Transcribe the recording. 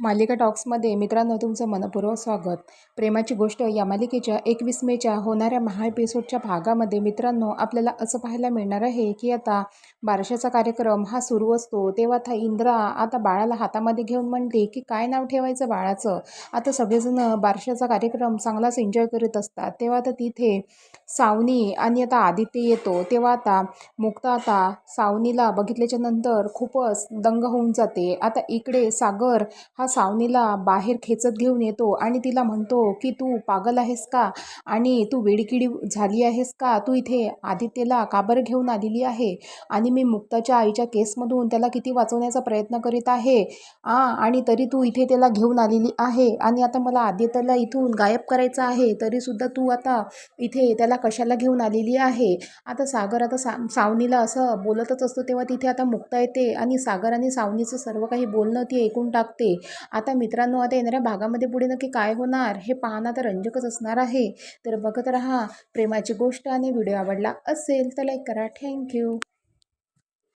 मालिका टॉक्समध्ये मित्रांनो तुमचं मनपूर्वक स्वागत. प्रेमाची गोष्ट या मालिकेच्या एकवीस मेच्या होणाऱ्या महा एपिसोडच्या भागामध्ये मित्रांनो आपल्याला असं पाहायला मिळणार आहे की आता बारशाचा कार्यक्रम हा सुरू असतो. तेव्हा आता इंद्रा आता बाळाला हातामध्ये घेऊन म्हणते की काय नाव ठेवायचं बाळाचं? आता सगळेजण बारशाचा कार्यक्रम चांगलाच एन्जॉय करत असतात. तेव्हा आता तिथे सावनी आणि आता आदित्य येतो. तेव्हा आता मुक्ता आता सावनीला बघितल्याच्या नंतर खूपच दंग होऊन जाते. आता इकडे सागर हा सावनीला बाहेर खेचत घेऊन येतो आणि तिला म्हणतो की तू पागल आहेस का? आणि तू वेडीकिडी झाली आहेस का? तू इथे आदित्यला का बरं घेऊन आलेली आहे? आणि मी मुक्ताच्या आईच्या केसमधून त्याला किती वाचवण्याचा प्रयत्न करीत आहे? आ आणि तरी तू इथे त्याला घेऊन आलेली आहे. आणि आता मला आदित्यला इथून गायब करायचं आहे. तरीसुद्धा तू आता इथे त्याला कशाला घेऊन आलेली आहे? आता सागर आता सा सावनीला असं बोलतच असतो तेव्हा तिथे आता मुक्ता येते आणि सागर आणि सावनीचं सर्व काही बोलणं ती ऐकून टाकते. आता मित्रांनो आता येणाऱ्या भागामध्ये पुढे नक्की काय होणार हे पाहणं तर रंजकच असणार आहे. तर बघत राहा प्रेमाची गोष्ट आणि व्हिडिओ आवडला असेल तर लाईक करा. थँक्यू